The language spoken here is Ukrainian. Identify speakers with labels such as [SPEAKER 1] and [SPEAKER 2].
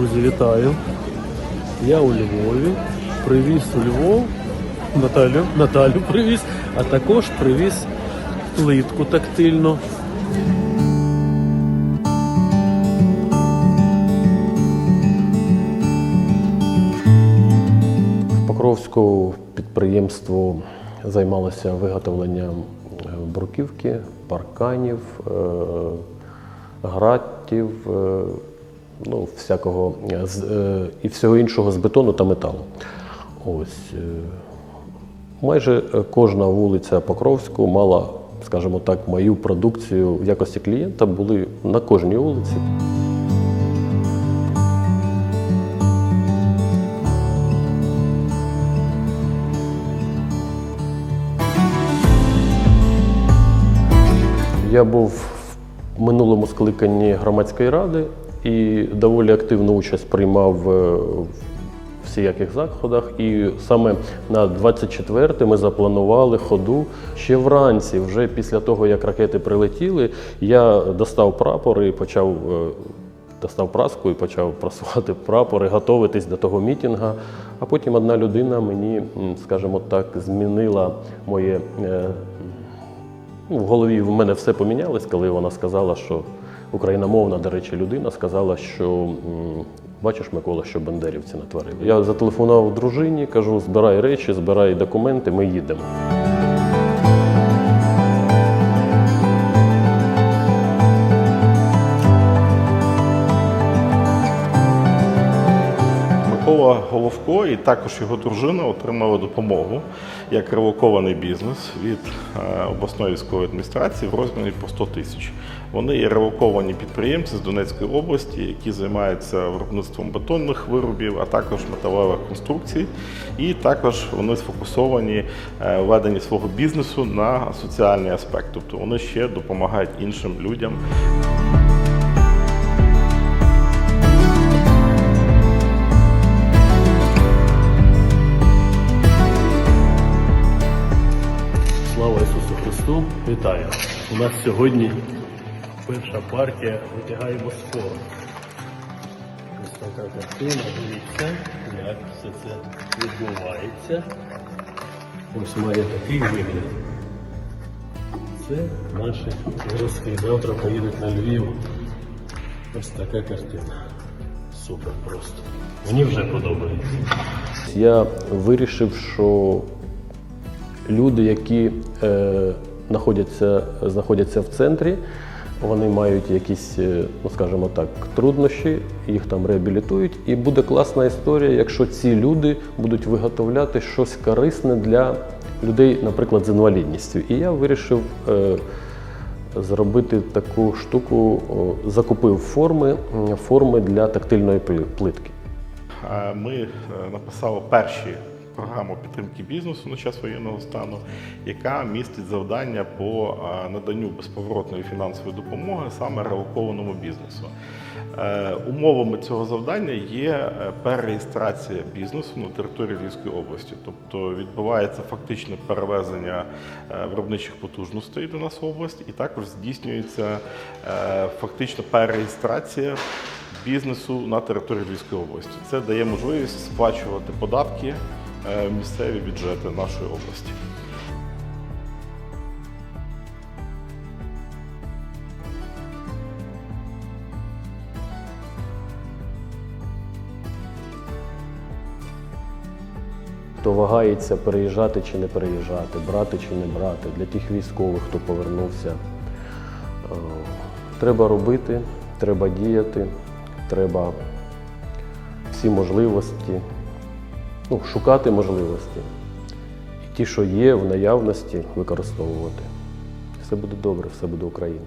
[SPEAKER 1] Друзі, вітаю. Я у Львові. Привіз у Львов Наталю, Наталю привіз, а також привіз плитку тактильну. В Покровську підприємство займалося виготовленням е, бруківки, парканів, е, гратів, е, ну, всякого е, з- е, і всього іншого з бетону та металу. Ось. е, Майже е, кожна вулиця Покровську мала, скажімо так, мою продукцію в якості клієнта були на кожній вулиці. Я був в минулому скликанні громадської ради і доволі активну участь приймав е, в всіяких заходах. І саме на 24 ми запланували ходу ще вранці. Вже після того, як ракети прилетіли, я достав прапор і почав. е, Достав праску і почав прасувати прапори, готуватись до того мітінга. А потім одна людина мені, скажімо так, змінила моє е, Ну, в голові в мене все помінялось, коли вона сказала, що україномовна, до речі, людина сказала, що бачиш, Микола, що бандерівці натворили. Я зателефонував дружині, кажу, збирай речі, збирай документи, ми їдемо.
[SPEAKER 2] Микола Головко і також його дружина отримали допомогу як релокований бізнес від е, обласної військової адміністрації в розмірі по 100 тисяч. Вони є релоковані підприємці з Донецької області, які займаються виробництвом бетонних виробів, а також металевих конструкцій. І також вони сфокусовані е, веденні свого бізнесу на соціальний аспект, тобто вони ще допомагають іншим людям.
[SPEAKER 1] Слава Ісусу Христу! Вітаю! У нас сьогодні перша партія витягає Босфор. Ось така картина, дивіться, як все це відбувається. Ось має такий вигляд. Це наші зразки. Завтра поїдуть на Львів. Ось така картина. Супер просто. Мені вже подобається. Я вирішив, що люди, які е, знаходяться, знаходяться в центрі, вони мають якісь, е, ну скажімо так, труднощі, їх там реабілітують. І буде класна історія, якщо ці люди будуть виготовляти щось корисне для людей, наприклад, з інвалідністю. І я вирішив е, зробити таку штуку, о, закупив форми, форми для тактильної плитки.
[SPEAKER 2] Е, Ми е, написали перші програму підтримки бізнесу на час воєнного стану, яка містить завдання по наданню безповоротної фінансової допомоги саме релокованому бізнесу. Е, Умовами цього завдання є е, перереєстрація бізнесу на території Львівської області, тобто відбувається фактичне перевезення е, виробничих потужностей до нас в область, і також здійснюється фактично перереєстрація бізнесу на території Львівської області. Це дає можливість сплачувати податки місцеві бюджети нашої області.
[SPEAKER 1] Хто вагається переїжджати чи не переїжджати, брати чи не брати, для тих військових, хто повернувся. Е, Треба робити, треба діяти, треба всі можливості, ну, шукати можливості. І ті, що є в наявності, використовувати. Все буде добре, все буде Україна.